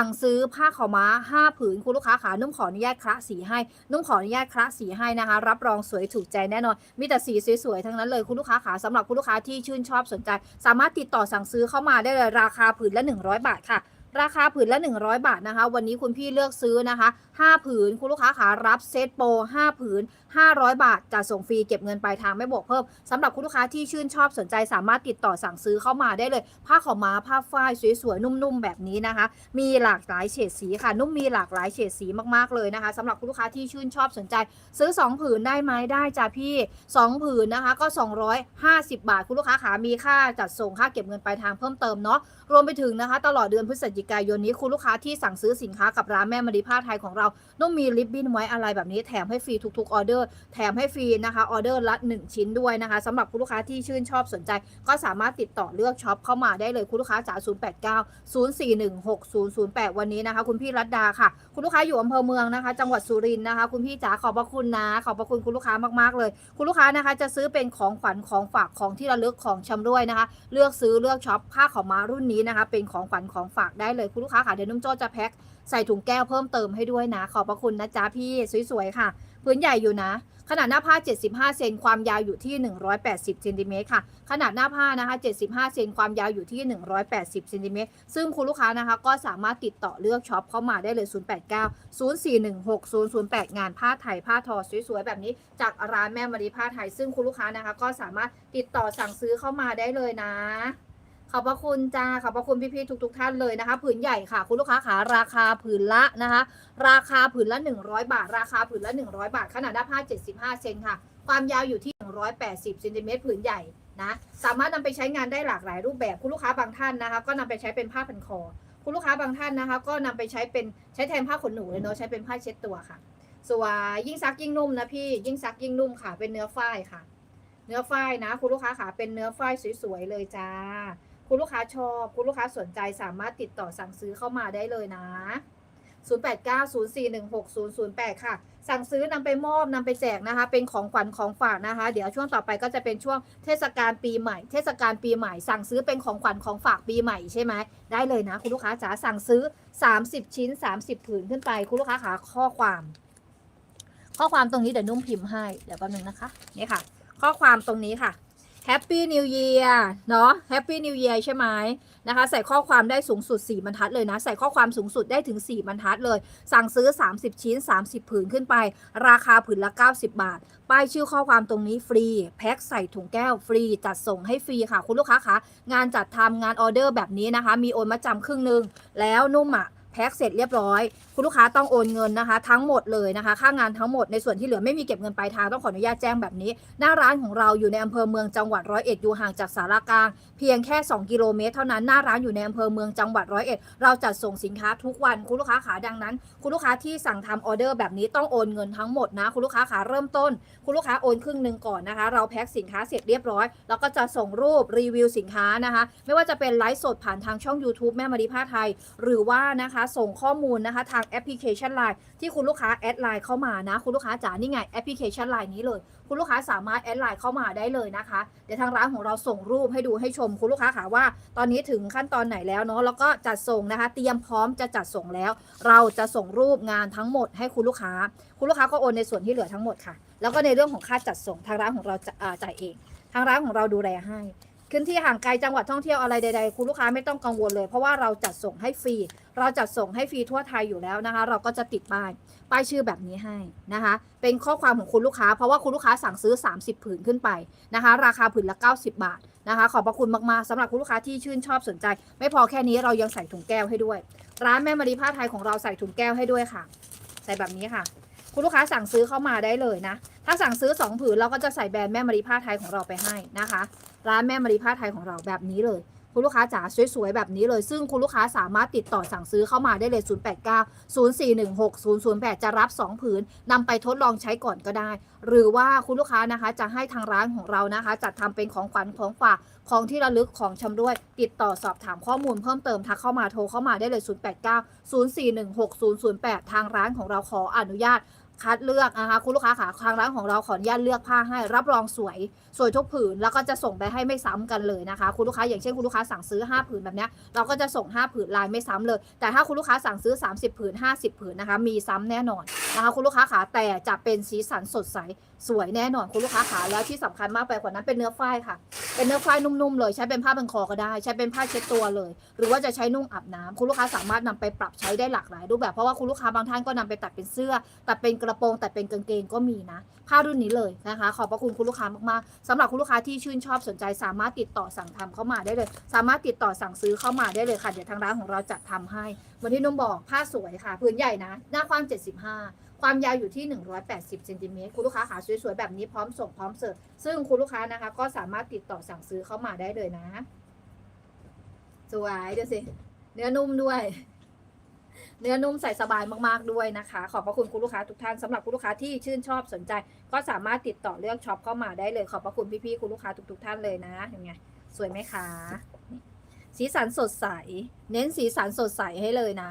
สั่งซื้อผ้าขาวม้า5ผืนคุณลูกค้าขานุ่มขออนุญาตคละสีให้ นุ่มขออนุญาตคละสีให้นะคะ รับรองสวยถูกใจแน่นอน มีแต่สีสวยๆทั้งนั้นเลยคุณลูกค้าขาสำหรับคุณลูกค้าที่ชื่นชอบสนใจ สามารถติดต่อสั่งซื้อเข้ามาได้เลยราคาผืนละ 100 บาทค่ะราคาผืนละ 100 บาทนะคะ วันนี้คุณพี่เลือกซื้อนะคะ 5 ผืน คุณลูกค้าขารับเซตโปร5ผืน500 บาทจะส่งฟรีเก็บเงินปลายทางไม่บวกเพิ่มสำหรับคุณลูกค้าที่ชื่นชอบสนใจสามารถติดต่อสั่งซื้อเข้ามาได้เลย ผ้าขาวม้าผ้าฝ้ายสวยๆ นุ่มๆ แบบนี้นะคะ มีหลากหลายเฉดสีค่ะ นุ่มมีหลากหลายเฉดสีมากๆเลยนะคะสำหรับคุณลูกค้าที่ชื่นชอบสนใจ ซื้อ 2 ผืนได้ไหมได้จ้ะพี่ 2 ผืนนะคะก็ 250 บาทคุณลูกค้าขามีค่าจัดส่งค่าเก็บเงินปลายทางเพิ่มเติมเนาะรวมไปถึงนะคะ ตลอดเดือนพฤศจิกายนนี้คุณลูกค้าที่สั่งซื้อสินค้ากับร้านแม่มารีผ้าไทยของเราต้องมีริบบิ้นไว้อะไรแบบนี้แถมให้ฟรีทุกๆออเดอร์แถมให้ฟรีนะคะออเดอร์ละ 1 ชิ้นด้วยนะคะสำหรับคุณลูกค้าที่ชื่นชอบสนใจ ก็สามารถติดต่อเลือกช็อปเข้ามาได้เลยคุณลูกค้าจ๋า089 041 6008 วันนี้นะคะ คุณพี่รัตดาค่ะ คุณลูกค้าอยู่อำเภอเมืองนะคะ จังหวัดสุรินทร์นะคะ คุณพี่จ๋าขอบพระคุณนะ ขอบพระคุณคุณลูกค้ามากๆเลย คุณลูกค้านะคะจะซื้อเป็นของขวัญของฝากของที่ระลึกของชำร่วยนะคะ เลือกซื้อเลือกช็อปผ้าขาวม้ารุ่นนี้นะคะ เป็นของขวัญของฝากได้เลยคุณลูกค้าค่ะเดี๋ยวนุ่มโจ้จะแพ็คใส่ถุงแก้วเพิ่มเติมให้ด้วยนะ ขอบพระคุณนะจ๊ะพี่สวยๆค่ะ พื้นใหญ่อยู่นะ ขนาดหน้าผ้า 75 เซนความยาวอยู่ที่ 180เซนติเมตรค่ะ ขนาดหน้าผ้านะคะ 75 เซนความยาวอยู่ที่ 180เซนติเมตรซึ่งคุณลูกค้านะคะก็สามารถติดต่อเลือกช็อปเข้ามาได้เลย 089 041 6008 งานผ้าไทยผ้าทอสวยๆ แบบนี้ จากร้านแม่มารีผ้าไทย ซึ่งคุณลูกค้านะคะก็สามารถติดต่อสั่งซื้อเข้ามาได้เลยนะ ขอบพระคุณจ้าขอบพระคุณพี่ๆทุกๆท่านเลยนะคะ ผืนใหญ่ค่ะ คุณลูกค้าขาราคาผืนละนะคะ ราคาผืนละ 100 บาท ราคาผืนละ 100 บาท ขนาดหน้าผ้า 75 เซนค่ะ ความยาวอยู่ที่ 180เซนติเมตรผืนใหญ่นะสามารถนำไปใช้งานได้หลากหลายรูปแบบคุณลูกค้าบางท่านนะคะ ก็นำไปใช้เป็นผ้าพันคอ คุณลูกค้าบางท่านนะคะ ก็นำไปใช้เป็นใช้แทนผ้าขนหนูเลยเนาะใช้เป็นผ้าเช็ดตัวค่ะสวยยิ่งซักยิ่งนุ่มนะพี่ยิ่งซักยิ่งนุ่มค่ะเป็นเนื้อฝ้ายค่ะ เนื้อฝ้ายนะ คุณลูกค้าขาเป็นเนื้อฝ้ายสวยๆเลยจ้า คุณลูกค้าชอบ คุณลูกค้าสนใจสามารถติดต่อสั่งซื้อเข้ามาได้เลยนะ 0890416008 ค่ะ สั่งซื้อนำไปมอบนำไปแจกนะคะ เป็นของขวัญของฝากนะคะ เดี๋ยวช่วงต่อไปก็จะเป็นช่วงเทศกาลปีใหม่ เทศกาลปีใหม่ สั่งซื้อเป็นของขวัญของฝากปีใหม่ใช่ไหม ได้เลยนะ คุณลูกค้าจ๋าสั่งซื้อ 30 ชิ้น 30 ผืนขึ้นไป คุณลูกค้าขาข้อความ ข้อความตรงนี้เดี๋ยวนุ่มพิมพ์ให้ เดี๋ยวแป๊บนึงนะคะ นี่ค่ะ ข้อความตรงนี้ค่ะ Happy New Year เนาะ Happy New Year ใช่ไหมนะคะ ใส่ข้อความได้สูงสุด 4 บรรทัดเลยนะ ใส่ข้อความสูงสุดได้ถึง 4 บรรทัดเลย สั่งซื้อ 30 ชิ้น 30 ผืนขึ้นไป ราคาผืนละ 90 บาท ป้ายชื่อข้อความตรงนี้ฟรี แพ็คใส่ถุงแก้วฟรี จัดส่งให้ฟรีค่ะ คุณลูกค้าคะ งานจัดทำงานออเดอร์แบบนี้นะคะ มีโอนมาจำครึ่งหนึ่งแล้วนุ่มอะ แพ็คเสร็จเรียบร้อย คุณลูกค้าต้องโอนเงินนะคะ ทั้งหมดเลยนะคะ ค่างานทั้งหมดในส่วนที่เหลือไม่มีเก็บเงินปลายทางต้องขออนุญาตแจ้งแบบนี้ หน้าร้านของเราอยู่ในอำเภอเมืองจังหวัดร้อยเอ็ดอยู่ห่างจากสารากลาง เพียงแค่ 2 กิโลเมตร เท่านั้นหน้าร้านอยู่ในอำเภอเมืองจังหวัดร้อยเอ็ดเราจัดส่งสินค้าทุกวันคุณลูกค้าขาดังนั้น คุณลูกค้าที่สั่งทำออเดอร์แบบนี้ต้องโอนเงินทั้งหมดนะ คุณลูกค้าขาเริ่มต้น คุณลูกค้าโอนครึ่งหนึ่งก่อนนะคะ เราแพ็คสินค้าเสร็จเรียบร้อย แล้วก็จะส่งรูปรีวิวสินค้านะคะ ไม่ว่าจะเป็นไลฟ์สดผ่านทางช่อง YouTube แม่มารีผ้าไทย หรือว่านะคะส่งข้อมูลนะคะทางแอปพลิเคชัน Line ที่คุณลูกค้าแอดไลน์เข้ามานะ คุณลูกค้าจ๋านี่ไงแอปพลิเคชัน Line นี้เลย คุณลูกค้าสามารถแอดไลน์เข้ามาได้เลยนะคะ เดี๋ยวทางร้านของเราส่งรูปให้ดูให้ชม คุณลูกค้าค่ะว่า ตอนนี้ถึงขั้นตอนไหนแล้วเนาะแล้วก็จัดส่งนะคะ เตรียมพร้อมจะจัดส่งแล้ว เราจะส่งรูปงานทั้งหมดให้คุณลูกค้า คุณลูกค้าก็โอนในส่วนที่เหลือทั้งหมดค่ะ แล้วก็ในเรื่องของค่าจัดส่งทางร้านของเราจะจ่ายเอง ทางร้านของเราดูแลให้ ขึ้นที่ห่างไกลจังหวัดท่องเที่ยวอะไรใดๆ คุณลูกค้าไม่ต้องกังวลเลย เพราะว่าเราจัดส่งให้ฟรี เราจัดส่งให้ฟรีทั่วไทยอยู่แล้วนะคะ เราก็จะติดป้ายป้ายชื่อแบบนี้ให้นะคะ เป็นข้อความของคุณลูกค้า เพราะว่าคุณลูกค้าสั่งซื้อ 30 ผืนขึ้นไปนะคะ ราคาผืนละ 90 บาทนะคะ ขอบพระคุณมากๆสำหรับคุณลูกค้าที่ชื่นชอบสนใจ ไม่พอแค่นี้เรายังใส่ถุงแก้วให้ด้วย ร้านแม่มารีผ้าไทยของเราใส่ถุงแก้วให้ด้วยค่ะ ใส่แบบนี้ค่ะคุณลูกค้าสั่งซื้อเข้ามาได้เลยนะ ถ้าสั่งซื้อ 2 ผืนเราก็จะใส่แบรนด์แม่มารีผ้าไทยของเราไปให้นะคะ ร้านแม่มารีผ้าไทยของเราแบบนี้เลย คุณลูกค้าจ๋าสวยๆแบบนี้เลย ซึ่งคุณลูกค้าสามารถติดต่อสั่งซื้อเข้ามาได้เลย 089 0416 008 จะรับ 2 ผืนนำไปทดลองใช้ก่อนก็ได้ หรือว่าคุณลูกค้านะคะจะให้ทางร้านของเรานะคะ จัดทำเป็นของขวัญของฝากของที่ระลึกของชำร่วย ติดต่อสอบถามข้อมูลเพิ่มเติมทักเข้ามาโทรเข้ามาได้เลย 089 0416 008 ทางร้านของเราขออนุญาต คัดเลือกนะคะคุณลูกค้าค่ะทางร้านของเราขออนุญาตเลือกผ้าให้รับรองสวย สวยทุกผืนแล้วก็จะส่งไปให้ไม่ซ้ำกันเลยนะคะ คุณลูกค้าอย่างเช่นคุณลูกค้าสั่งซื้อ 5 ผืนแบบนี้เราก็จะส่ง 5 ผืนลายไม่ซ้ำเลย แต่ถ้าคุณลูกค้าสั่งซื้อ 30 ผืน 50 ผืนนะคะมีซ้ำแน่นอนนะคะคุณลูกค้าขาแต่จะเป็นสีสันสดใส สวยแน่นอนคุณลูกค้าขาแล้วที่สำคัญมากไปกว่านั้นเป็นเนื้อฝ้ายค่ะ เป็นเนื้อฝ้ายนุ่มๆเลย ใช้เป็นผ้าบันคอก็ได้ ใช้เป็นผ้าเช็ดตัวเลย หรือว่าจะใช้นุ่งอาบน้ำคุณลูกค้าสามารถนำไปปรับใช้ได้หลากหลายรูปแบบเพราะว่าคุณลูกค้าบางท่านก็นำไปตัดเป็นเสื้อตัดเป็นกระโปรงตัดเป็นกางเกงก็มีนะผ้ารุ่นนี้เลยนะคะ ขอบพระคุณคุณลูกค้ามากๆสำหรับคุณลูกค้าที่ชื่นชอบสนใจ สามารถติดต่อสั่งทำเข้ามาได้เลย สามารถติดต่อสั่งซื้อเข้ามาได้เลยค่ะเดี๋ยวทางร้านของเราจัดทำให้เหมือนที่นุ่มบอกผ้าสวยค่ะพื้นใหญ่นะ หน้ากว้าง75 ความยาวอยู่ที่ 180เซนติเมตรคุณลูกค้าขาสวยๆ แบบนี้พร้อมส่งพร้อมเสิร์ฟซึ่งคุณลูกค้านะคะ ก็สามารถติดต่อสั่งซื้อเข้ามาได้เลยนะ สวยเดี๋ยวสิ เนื้อนุ่มด้วย เนื้อนุ่มใส่สบายมากๆด้วยนะคะ ขอบพระคุณคุณลูกค้าทุกท่านสำหรับคุณลูกค้าที่ชื่นชอบสนใจ ก็สามารถติดต่อเลือกช็อปเข้ามาได้เลย ขอบพระคุณพี่ๆคุณลูกค้าทุก ๆ ท่านเลยนะยังไงสวยไหมคะนี่ สีสันสดใส เน้นสีสันสดใสให้เลยนะ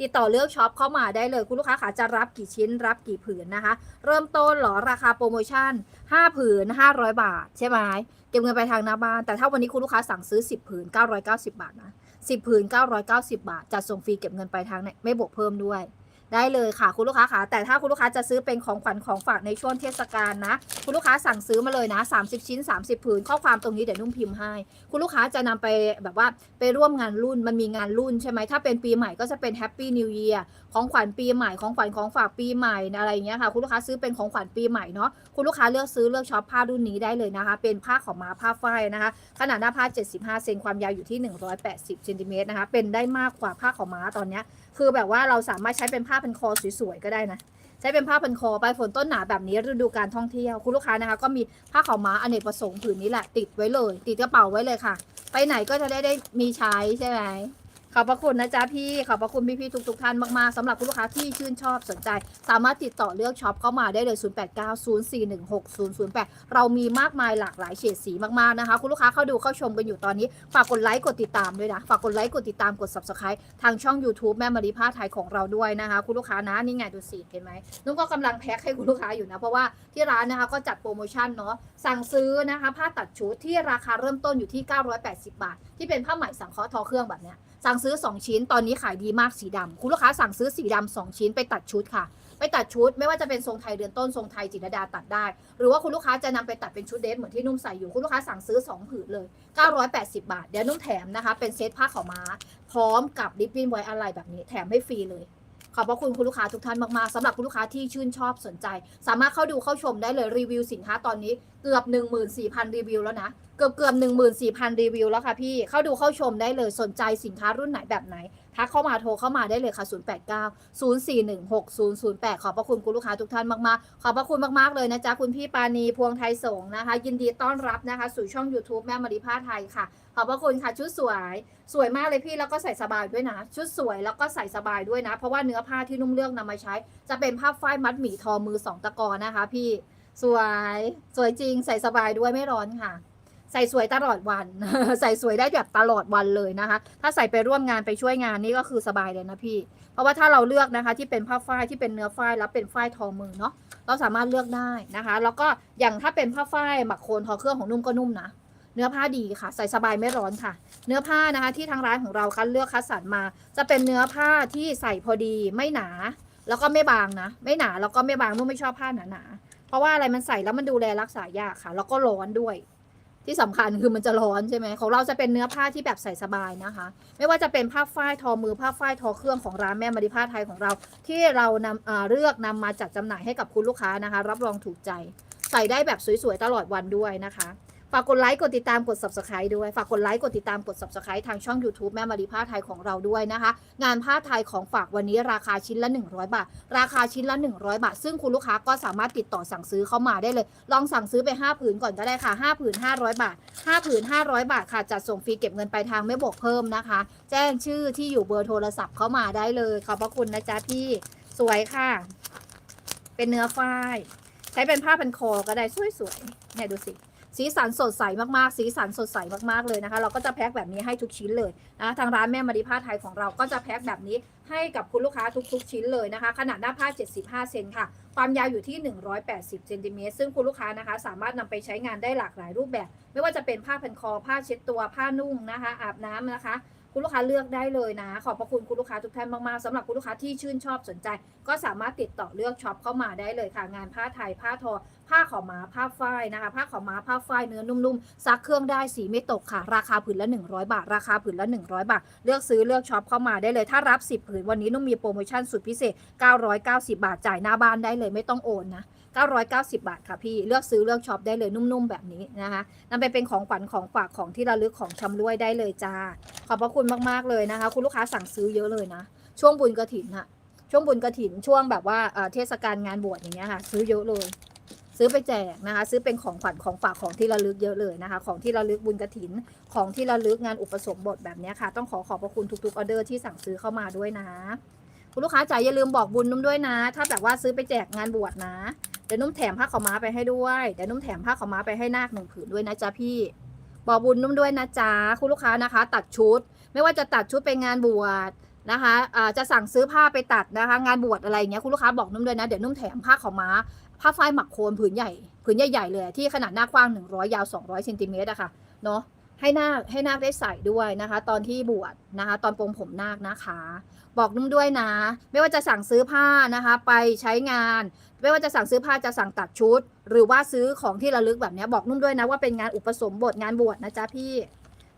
ติดต่อเลือกช็อปเข้ามาได้เลย คุณลูกค้าขาจะรับกี่ชิ้นรับกี่ผืนนะคะ เริ่มต้นหรอราคาโปรโมชั่น 5 ผืน 500 บาท ใช่ไหมเก็บเงินไปทางหน้าบ้าน แต่ถ้าวันนี้คุณลูกค้าสั่งซื้อ 10 ผืน 990 บาทนะ 10 ผืน 990 บาท จัดส่งฟรีเก็บเงินไปทางเนี่ยไม่บวกเพิ่มด้วย ได้เลยค่ะคุณลูกค้าค่ะแต่ถ้าคุณลูกค้าจะซื้อเป็นของขวัญของฝากในช่วงเทศกาลนะ คุณลูกค้าสั่งซื้อมาเลยนะ 30 ชิ้น 30 ผืน ข้อความตรงนี้เดี๋ยวนุ่มพิมพ์ให้ คุณลูกค้าจะนำไปแบบว่าไปร่วมงานรุ่นมันมีงานรุ่นใช่ไหมถ้าเป็นปีใหม่ก็จะเป็นแฮปปี้นิว e ย r ของขวัญปีใหม่ของขวัญของฝากปีใหม่อะไรอย่างเงี้ยค่ะคุณลูกค้าซื้อเป็นของขวัญปีใหม่เนาะคุณลูกค้าเลือกซื้อเลือกช็อปผ้ารุ่นนี้ได้เลยนะคะ เป็นผ้าของม้าผ้าฝ้ายนะคะขนาดหน้าผ้า 75 เซนความยาวอยู่ที่ 180เซนติเมตรนะคะเป็นได้มากกว่าผ้าของม้าตอนเนี้ย คือแบบว่าเราสามารถใช้เป็นผ้าพันคอสวยๆก็ได้นะ ใช้เป็นผ้าพันคอไปฝนต้นหนาแบบนี้ฤดูการท่องเที่ยวคุณลูกค้านะคะ ก็มีผ้าขาวม้าอเนกประสงค์ผืนนี้แหละ ติดไว้เลย ติดกระเป๋าไว้เลยค่ะ ไปไหนก็จะได้ได้มีใช้ใช่ไหม ขอบพระคุณนะจ๊ะพี่ ขอบพระคุณพี่ๆทุกๆท่านมากๆสำหรับคุณลูกค้าที่ชื่นชอบสนใจ สามารถติดต่อเลือกช็อปเข้ามาได้เลย 0890416008 เรามีมากมายหลากหลายเฉดสีมากๆนะคะ คุณลูกค้าเข้าดูเข้าชมกันอยู่ตอนนี้ ฝากกดไลค์กดติดตามด้วยนะ ฝากกดไลค์กดติดตามกด subscribe ทางช่อง YouTube แม่มารีผ้าไทยของเราด้วยนะคะ คุณลูกค้านะนี่ไงดูสิเห็นไหมนุ่นก็กำลังแพ็คให้คุณลูกค้าอยู่นะ เพราะว่าที่ร้านนะคะก็จัดโปรโมชั่นเนาะสั่งซื้อนะคะผ้าตัดชุดที่ราคาเริ่มต้นอยู่ที่ 980 บาท ที่เป็นผ้าไหมสังเคราะห์ทอเครื่องแบบเนี้ย สั่งซื้อ 2 ชิ้น ตอนนี้ขายดีมากสีดำคุณลูกค้าสั่งซื้อสีดำสองชิ้นไปตัดชุดค่ะ ไปตัดชุดไม่ว่าจะเป็นทรงไทยเดือนต้นทรงไทยจิตรดาตัดได้ หรือว่าคุณลูกค้าจะนำไปตัดเป็นชุดเดรสเหมือนที่นุ่มใส่อยู่คุณลูกค้าสั่งซื้อ 2 ผืนเลย 980 บาท เดี๋ยวนุ่มแถมนะคะ เป็นเซตผ้าขาวม้า พร้อมกับริบบิ้นไว้อะไรแบบนี้แถมให้ฟรีเลย ขอบพระคุณคุณลูกค้าทุกท่านมากๆสำหรับคุณลูกค้าที่ชื่นชอบสนใจ สามารถเข้าดูเข้าชมได้เลยรีวิวสินค้าตอนนี้เกือบ 14,000 รีวิวแล้วนะ เกือบเกือบ14,000 รีวิวแล้วค่ะพี่ เข้าดูเข้าชมได้เลยสนใจสินค้ารุ่นไหนแบบไหน ทักเข้ามาโทรเข้ามาได้เลยค่ะ 089 041 6008 ขอบพระคุณคุณลูกค้าทุกท่านมากๆ ขอบพระคุณมากๆเลยนะจ๊ะคุณพี่ปานีพวงไทยสงนะคะ ยินดีต้อนรับนะคะสู่ช่อง YouTube แม่มาริผ้าไทยค่ะ ขอบพระคุณค่ะชุดสวย สวยมากเลยพี่แล้วก็ใส่สบายด้วยนะ ชุดสวยแล้วก็ใส่สบายด้วยนะ เพราะว่าเนื้อผ้าที่นุ่มเลือกนำมาใช้ จะเป็นผ้าฝ้ายมัดหมี่ทอมือสองตะกอนะคะ พี่สวยสวยจริง ใส่สบายด้วยไม่ร้อนค่ะ ใส่สวยตลอดวัน ใส่สวยได้แบบตลอดวันเลยนะคะ ถ้าใส่ไปร่วมงานไปช่วยงานนี่ก็คือสบายเลยนะพี่ เพราะว่าถ้าเราเลือกนะคะ ที่เป็นผ้าฝ้ายที่เป็นเนื้อฝ้ายแล้วเป็นฝ้ายทอมือเนาะเราสามารถเลือกได้นะคะ แล้วก็อย่างถ้าเป็นผ้าฝ้ายหมักโคนทอเครื่องของนุ่มก็นุ่มนะ นื้อผ้าดีค่ะ ใส่สบายไม่ร้อนค่ะ เนื้อผ้านะคะที่ทางร้านของเราคัดเลือกคัดสรรมา จะเป็นเนื้อผ้าที่ใส่พอดีไม่หนา แล้วก็ไม่บางนะ ไม่หนาแล้วก็ไม่บางนุ่มไม่ชอบผ้าหนาๆเพราะว่าอะไรมันใส่แล้วมันดูแลรักษายากค่ะ แล้วก็ร้อนด้วย ที่สำคัญคือมันจะร้อนใช่ไหมของเราจะเป็นเนื้อผ้าที่แบบใส่สบายนะคะ ไม่ว่าจะเป็นผ้าฝ้ายทอมือผ้าฝ้ายทอเครื่องของร้านแม่มาริผ้าไทยของเรา ที่เรานำเอ่อเลือกนำมาจัดจำหน่ายให้กับคุณลูกค้านะคะ รับรองถูกใจ ใส่ได้แบบสวยๆตลอดวันด้วยนะคะ ฝากกดไลค์กดติดตามกด subscribe ด้วย ฝากกดไลค์กดติดตามกด subscribe ทางช่อง YouTube แม่มารีผ้าไทยของเราด้วยนะคะ งานผ้าไทยของฝากวันนี้ราคาชิ้นละ 100 บาท ราคาชิ้นละ 100 บาท ซึ่งคุณลูกค้าก็สามารถติดต่อสั่งซื้อเข้ามาได้เลย ลองสั่งซื้อไป 5 ผืนก่อนก็ได้ค่ะ 5 ผืน 500 บาท 5 ผืน 500 บาทค่ะจัดส่งฟรีเก็บเงินปลายทางไม่บวกเพิ่มนะคะ แจ้งชื่อที่อยู่เบอร์โทรศัพท์เข้ามาได้เลยขอบพระคุณนะจ๊ะพี่สวยค่ะ เป็นเนื้อฝ้าย ใช้เป็นผ้าพันคอก็ได้สวยๆเนี่ยดูสิ สีสันสดใสมากๆ สีสันสดใสมากๆเลยนะคะ เราก็จะแพ็คแบบนี้ให้ทุกชิ้นเลยนะทางร้านแม่มาริผ้าไทยของเราก็จะแพ็คแบบนี้ให้กับคุณลูกค้าทุกๆ ชิ้นเลยนะคะ ขนาดหน้าผ้า 75 เซนค่ะ ความยาวอยู่ที่ 180เซนติเมตรซึ่งคุณลูกค้านะคะ สามารถนำไปใช้งานได้หลากหลายรูปแบบ ไม่ว่าจะเป็นผ้าพันคอ ผ้าเช็ดตัวผ้านุ่งนะคะ อาบน้ำนะคะ คุณลูกค้าเลือกได้เลยนะ ขอบพระคุณคุณลูกค้าทุกท่านมากๆสำหรับคุณลูกค้าที่ชื่นชอบสนใจ ก็สามารถติดต่อเลือกช็อปเข้ามาได้เลยค่ะ งานผ้าไทยผ้าทอ ผ้าขาวม้าผ้าฝ้ายนะคะ ผ้าขาวม้าผ้าฝ้ายเนื้อนุ่มๆซักเครื่องได้สีไม่ตกค่ะ ราคาผืนละ 100 บาท ราคาผืนละ 100 บาท เลือกซื้อเลือกช็อปเข้ามาได้เลย ถ้ารับ 10 ผืนวันนี้นุ่มมีโปรโมชั่นสุดพิเศษ 990 บาทจ่ายหน้าบ้านได้เลยไม่ต้องโอนนะ 990 บาทค่ะพี่ เลือกซื้อเลือกช็อปได้เลยนุ่มๆแบบนี้นะคะนำไปเป็นของขวัญของฝากของที่ระลึกของชำร่วยได้เลยจ้า ขอบพระคุณมากๆเลยนะคะ คุณลูกค้าสั่งซื้อเยอะเลยนะ ช่วงบุญกระถินอะช่วงบุญกระถินช่วงแบบว่าเทศกาลงานบวชอย่างเงี้ยค่ะ ซื้อเยอะเลย ซื้อไปแจกนะคะ ซื้อเป็นของขวัญของฝากของที่ระลึกเยอะเลยนะคะ ของที่ระลึกบุญกระถิน ของที่ระลึกงานอุปสมบทแบบเนี้ยค่ะ ต้องขอขอบพระคุณทุกๆออเดอร์ที่สั่งซื้อเข้ามาด้วยนะคุณลูกค้าจ๋าอย่าลืมบอกบุญนุ่มด้วยนะ ถ้าแบบว่าซื้อไปแจกงานบวชนะ ดี๋ยวนุ่มแถมผ้าขาวม้าไปให้ด้วยเดี๋ยวนุ่มแถมผ้าขาวม้าไปให้นาคหนึ่งผืนด้วยนะจ๊ะพี่บอกบุญนุ่มด้วยนะจ๊ะคุณลูกค้านะคะ ตัดชุด ไม่ว่าจะตัดชุดไปงานบวชนะคะอ่าจะสั่งซื้อผ้าไปตัดนะคะ งานบวชอะไรอย่างเงี้ยคุณลูกค้าบอกนุ่มด้วยนะเดี๋ยวนุ่มแถมผ้าขาวม้าผ้าฝ้ายหมักโคนผืนใหญ่ผืนใหญ่ๆเลยที่ขนาดหน้ากว้าง 100 ยาว 200เซนติเมตรอะค่ะเนาะ ให้นาคให้นาคได้ใส่ด้วยนะคะ ตอนที่บวชนะคะ ตอนปรงผมนาคนะคะ บอกนุ่มด้วยนะ ไม่ว่าจะสั่งซื้อผ้านะคะ ไปใช้งาน ไม่ว่าจะสั่งซื้อผ้าจะสั่งตัดชุด หรือว่าซื้อของที่ระลึกแบบนี้บอกนุ่มด้วยนะว่าเป็นงานอุปสมบทงานบวชนะจ๊ะพี่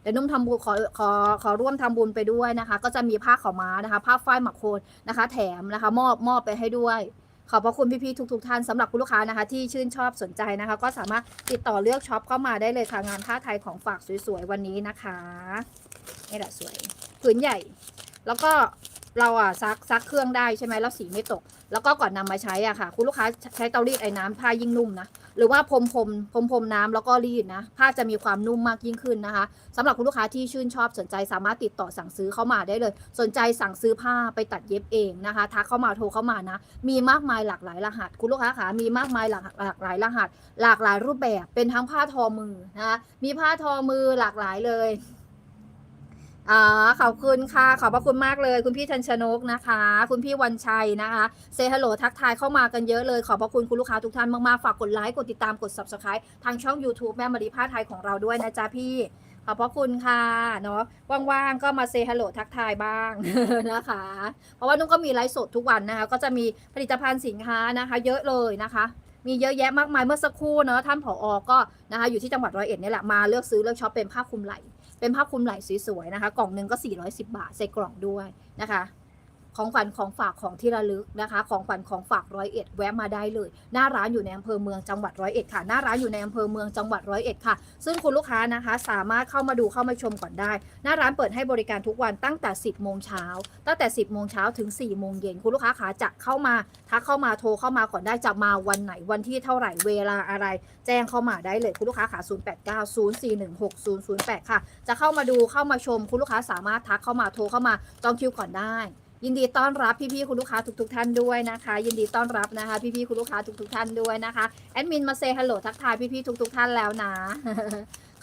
เดี๋ยวนุ่มทำบุญขอขอขอร่วมทำบุญไปด้วยนะคะ ก็จะมีผ้าขาวม้านะคะ ผ้าฝ้ายหมักโคนนะคะ แถมนะคะ มอบมอบไปให้ด้วย ขอบพระคุณพี่ๆทุกๆท่านสำหรับคุณลูกค้านะคะ ที่ชื่นชอบสนใจนะคะ ก็สามารถติดต่อเลือกช็อปเข้ามาได้เลยค่ะงานผ้าไทยของฝากสวยๆวันนี้นะคะนี่แหละสวยผืนใหญ่ แล้วก็เราอะซักซักเครื่องได้ใช่ไหมแล้วสีไม่ตก แล้วก็ก่อนนำมาใช้อะค่ะ คุณลูกค้าใช้เตารีดไอ้น้ำผ้ายิ่งนุ่มนะ หรือว่าพรมพรมพรมพรมน้ำแล้วก็รีดนะผ้าจะมีความนุ่มมากยิ่งขึ้นนะคะสำหรับคุณลูกค้าที่ชื่นชอบสนใจสามารถติดต่อสั่งซื้อเข้ามาได้เลย สนใจสั่งซื้อผ้าไปตัดเย็บเองนะคะทักเข้ามาโทรเข้ามานะ มีมากมายหลากหลายรหัส คุณลูกค้าขามีมากมายหลากหลากหลายรหัส หลากหลายรูปแบบเป็นทั้งผ้าทอมือนะคะมีผ้าทอมือหลากหลายเลย อ่าขอบคุณค่ะ ขอบพระคุณมากเลย คุณพี่ทันชนกนะคะ คุณพี่วันชัยนะคะเซฮัลโหลทักทายเข้ามากันเยอะเลย ขอบพระคุณคุณลูกค้าทุกท่านมากๆ ฝากกดไลค์ กดติดตามกด subscribe ทางช่อง YouTube แม่มารีผ้าไทยของเราด้วยนะจ๊ะพี่ ขอบพระคุณค่ะเนาะว่างๆ ก็มาเซฮัลโหลทักทายบ้างนะคะ เพราะว่านุ่มก็มีไลฟ์สดทุกวันนะคะ ก็จะมีผลิตภัณฑ์สินค้านะคะ เยอะเลยนะคะมีเยอะแยะมากมายเมื่อสักครู่เนาะท่านผออก็นะคะอยู่ที่จังหวัดร้อยเอ็ดนี่แหละมาเลือกซื้อเลือกช็อปเป็นผ้าคลุมไหล่ เป็นผ้าคลุมไหล่สวยๆนะคะ กล่องหนึ่งก็ 410 บาทใส่กล่องด้วยนะคะ ของขวัญของฝากของที่ระลึกนะคะ ของขวัญของฝากร้อยเอ็ดแวะมาได้เลย หน้าร้านอยู่ในอำเภอเมืองจังหวัดร้อยเอ็ดค่ะ หน้าร้านอยู่ในอำเภอเมืองจังหวัดร้อยเอ็ดค่ะ ซึ่งคุณลูกค้านะคะสามารถเข้ามาดูเข้ามาชมก่อนได้ หน้าร้านเปิดให้บริการทุกวันตั้งแต่ 10โมงเช้าตั้งแต่ 10โมงเช้าถึง4โมงเย็นคุณลูกค้าขาจะเข้ามาทักเข้ามาโทรเข้ามาก่อนได้จะมาวันไหนวันที่เท่าไหร่เวลาอะไร แจ้งเข้ามาได้เลยคุณลูกค้าขา0890416008 ค่ะ จะเข้ามาดูเข้ามาชมคุณลูกค้าสามารถทักเข้ามาโทรเข้ามาจองคิวก่อนได้ ยินดีต้อนรับพี่ๆคุณลูกค้าทุกๆท่านด้วยนะคะ ยินดีต้อนรับนะคะพี่ๆคุณลูกค้าทุกๆท่านด้วยนะคะแอดมินมาเซฮัลโหลทักทายพี่ๆทุกๆท่านแล้วนะ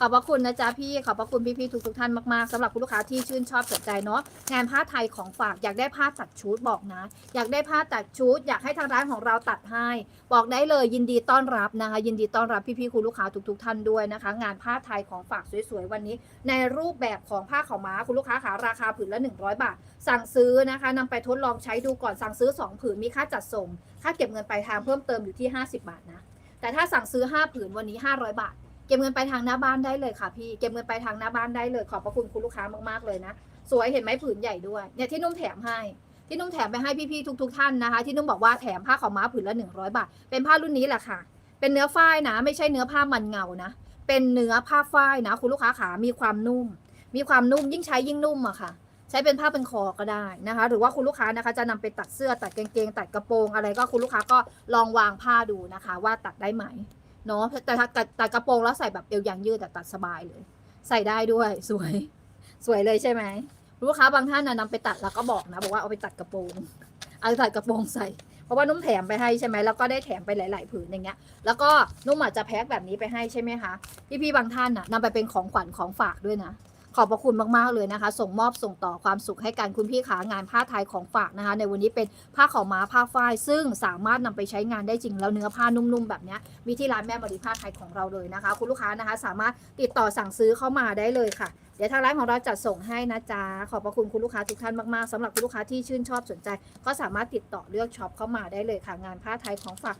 ขอบพระคุณนะจ๊ะพี่ ขอบพระคุณพี่ๆทุกๆท่านมากๆสำหรับคุณลูกค้าที่ชื่นชอบสนใจเนาะงานผ้าไทยของฝากอยากได้ผ้าตัดชุดบอกนะ อยากได้ผ้าตัดชุด อยากให้ทางร้านของเราตัดให้ บอกได้เลยยินดีต้อนรับนะคะ ยินดีต้อนรับพี่ๆคุณลูกค้าทุกๆท่านด้วยนะคะ งานผ้าไทยของฝากสวยๆวันนี้ ในรูปแบบของผ้าขาวม้าคุณลูกค้าขาราคาผืนละ 100 บาท สั่งซื้อนะคะนำไปทดลองใช้ดูก่อนสั่งซื้อ 2 ผืนมีค่าจัดส่ง ค่าเก็บเงินปลายทางเพิ่มเติมอยู่ที่ 50 บาทนะแต่ถ้าสั่งซื้อ 5 ผืนวันนี้ 500 บาท เก็บเงินไปทางหน้าบ้านได้เลยค่ะพี่ เก็บเงินไปทางหน้าบ้านได้เลย ขอบพระคุณคุณลูกค้ามากๆเลยนะ สวยเห็นไหมผืนใหญ่ด้วย เนี่ยที่นุ่มแถมให้ ที่นุ่มแถมไปให้พี่ๆทุก ๆ ท่านนะคะ ที่นุ่มบอกว่าแถมผ้าขาวม้าผืนละ 100 บาท เป็นผ้ารุ่นนี้แหละค่ะ เป็นเนื้อฝ้ายนะ ไม่ใช่เนื้อผ้ามันเงานะ เป็นเนื้อผ้าฝ้ายนะ คุณลูกค้าขามีความนุ่ม มีความนุ่มยิ่งใช้ยิ่งนุ่มอะค่ะ ใช้เป็นผ้าเป็นคอก็ได้นะคะ หรือว่าคุณลูกค้านะคะจะนำไปตัดเสื้อตัดกางเกงตัดกระโปรงอะไรก็คุณลูกค้าก็ลองวางผ้าดูนะคะ ว่าตัดได้ไหม เนาะแต่ถ้าตัดตัดกระโปรงแล้วใส่แบบเอวยางยืดแต่ตัดสบายเลย ใส่ได้ด้วยสวย สวยเลยใช่ไหมลูกค้าบางท่านนะนำไปตัดแล้วก็บอกนะบอกว่าเอาไปตัดกระโปรงเอาตัดกระโปรงใส่ เพราะว่านุ่มแถมไปให้ใช่ไหมแล้วก็ได้แถมไปหลาย ๆ ผืนอย่างเงี้ย แล้วก็นุ่มอาจจะแพ็คแบบนี้ไปให้ใช่ไหมคะพี่ๆบางท่านน่ะนำไปเป็นของขวัญของฝากด้วยนะ อบพระคุณมากๆเลยนะคะ ส่งมอบส่งต่อความสุขให้กันคุณพี่ขางานผ้าไทยของฝากนะคะ ในวันนี้เป็นผ้าขาวม้าผ้าฝ้ายซึ่งสามารถนำไปใช้งานได้จริงแล้วเนื้อผ้านุ่มๆแบบนี้มีที่ร้านแม่มารีผ้าไทยของเราเลยนะคะ คุณลูกค้านะคะ สามารถติดต่อสั่งซื้อเข้ามาได้เลยค่ะเดี๋ยวทางร้านของเราจัดส่งให้นะจ๊ะ ขอบพระคุณคุณลูกค้าทุกท่านมาก ๆสำหรับคุณลูกค้าที่ชื่นชอบสนใจ ก็สามารถติดต่อเลือกช็อปเข้ามาได้เลยค่ะ งานผ้าไทยของฝาก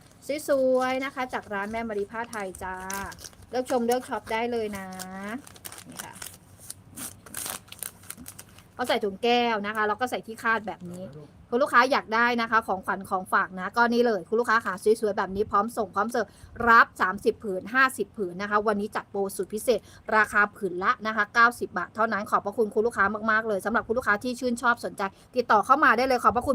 สวยๆนะคะ จากร้านแม่มารีผ้าไทยจ้า เลือกชมเลือกช็อปได้เลยนะ เขาใส่ถุงแก้วนะคะแล้วก็ใส่ที่คาดแบบนี้ คุณลูกค้าอยากได้นะคะ ของขวัญของฝากนะก็นี่เลย คุณลูกค้าค่ะสวยๆแบบนี้พร้อมส่งพร้อมเสิร์ฟรับ 30 ผืน 50 ผืนนะคะ วันนี้จัดโปรสุดพิเศษ ราคาผืนละนะคะ 90 บาท เท่านั้นขอบพระคุณคุณลูกค้ามากๆเลยสำหรับคุณลูกค้าที่ชื่นชอบสนใจ ติดต่อเข้ามาได้เลยขอบพระคุณ